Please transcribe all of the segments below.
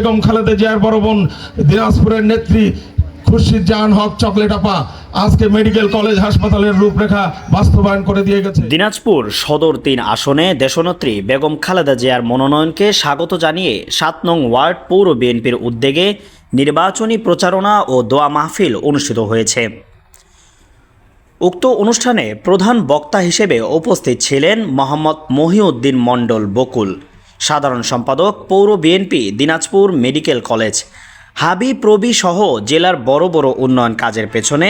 বেগম খালেদা জিয়ার বড় বোন দিনাজপুরের নেত্রী খুরশিদ জাহান হক চকলেট আপা আজকে মেডিকেল কলেজ হাসপাতালের রূপরেখা বাস্তবায়ন করে দিয়ে গেছে। দিনাজপুর সদর তিন আসনে দেশনেত্রী বেগম খালেদা জিয়ার মনোনয়নকে স্বাগত জানিয়ে সাত নং ওয়ার্ড পৌর বিএনপির উদ্যোগে নির্বাচনী প্রচারণা ও দোয়া মাহফিল অনুষ্ঠিত হয়েছে। উক্ত অনুষ্ঠানে প্রধান বক্তা হিসেবে উপস্থিত ছিলেন মোহাম্মদ মহিউদ্দিন মণ্ডল বকুল। সাধারণ সম্পাদক, পৌর বিএনপি, দিনাজপুর মেডিকেল কলেজ। হাবি প্রবি সহ জেলার বড় বড় উন্নয়ন কাজের পেছনে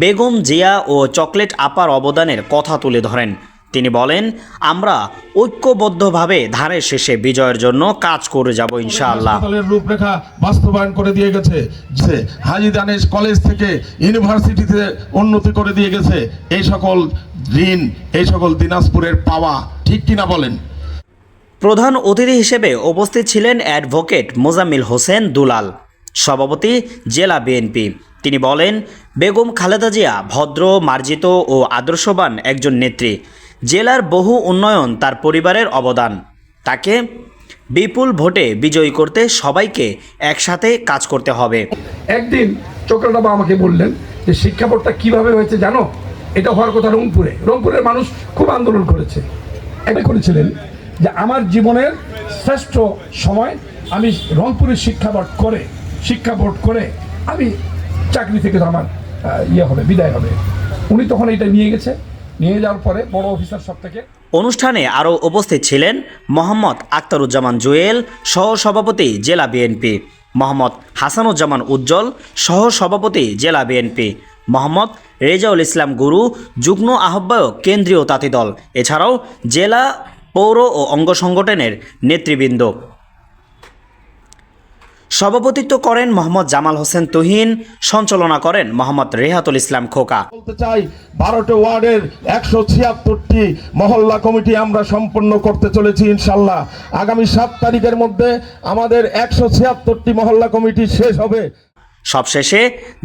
বেগম জিয়া ও চকলেট আপার অবদানের কথা তুলে ধরেন। তিনি বলেন, আমরা ঐক্যবদ্ধভাবে ধানের শেষে বিজয়ের জন্য কাজ করে যাব ইনশাআল্লাহ। রূপরেখা বাস্তবায়ন করে দিয়ে গেছে, যে হাজি দানেশ কলেজ থেকে ইউনিভার্সিটিতে উন্নতি করে দিয়ে গেছে। এই সকল ঋণ, এই সকল দিনাজপুরের পাওয়া ঠিক কিনা বলেন? প্রধান অতিথি হিসেবে উপস্থিত ছিলেন অ্যাডভোকেট মোজাম্মিল হোসেন দুলাল, সভাপতি জেলা বিএনপি। তিনি বলেন, বেগম খালেদা জিয়া ভদ্র, মার্জিত ও আদর্শবান একজন নেত্রী। জেলার বহু উন্নয়ন তার পরিবারের অবদান। তাকে বিপুল ভোটে বিজয়ী করতে সবাইকে একসাথে কাজ করতে হবে। একদিন চক্রবাবু আমাকে বললেন যে, শিক্ষা বোর্ডটা কীভাবে হয়েছে জানো? এটা হওয়ার কথা রংপুরে। রংপুরের মানুষ খুব আন্দোলন করেছে। করেছিলেন। যে আমার জীবনের শ্রেষ্ঠ সময় আমি রংপুরের শিক্ষা বোর্ড করে, শিক্ষা বোর্ড করে আমি চাকরি থেকে তো আমার ইয়ে হবে, বিদায় হবে। উনি তখন এটা নিয়ে গেছে। নিয়ে যাওয়ার পরে বড় অফিসার সব থেকে অনুষ্ঠানে আরও উপস্থিত ছিলেন মোহাম্মদ আক্তারুজ্জামান জুয়েল সহ সভাপতি জেলা বিএনপি। মোহাম্মদ হাসানুজ্জামান উজ্জ্বল সহ সভাপতি জেলা বিএনপি। মোহাম্মদ রেজাউল ইসলাম গুরু, যুগ্ম আহ্বায়ক কেন্দ্রীয় তাঁতি দল এছাড়াও জেলা পৌর ও অঙ্গ সংগঠনের নেতৃবৃন্দ। সভাপতিত্ব করেন মোহাম্মদ জামাল হোসেন তুহিন সঞ্চালনা করেন মোহাম্মদ রেহাতুল ইসলাম খোকা। বলতে চাই বারোটি ওয়ার্ডের একশো ছিয়াত্তরটি মহল্লা কমিটি আমরা সম্পন্ন করতে চলেছি ইনশাল্লাহ। আগামী সাত তারিখের মধ্যে আমাদের একশো ছিয়াত্তরটি মহল্লা কমিটি শেষ হবে। সবশেষে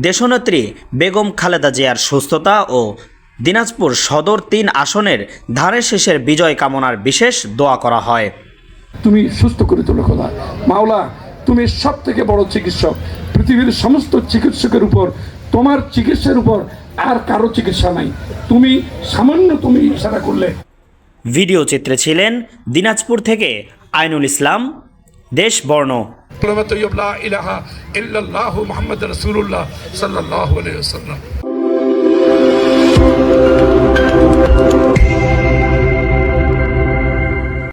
দেশনেত্রী বেগম খালেদা জিয়ার সুস্থতা ও দিনাজপুর সদর তিন আসনের ধারে শেষের বিজয় কামনার বিশেষ দোয়া করা হয়। তুমি সুস্থ করে তোলো খোদা। মাওলা তুমি সব থেকে বড় চিকিৎসক। পৃথিবীর সমস্ত চিকিৎসকের উপর তোমার চিকিৎসার উপর আর কারও চিকিৎসা নাই। তুমি সামান্য তুমি ইশারা করলে। ভিডিও চিত্রে ছিলেন দিনাজপুর থেকে আইনুল ইসলাম দেশ বর্ণ। ইলাহা ইল্লাল্লাহু মুহাম্মদ রাসূলুল্লাহ সাল্লাল্লাহু আলাইহি ওয়াসাল্লাম।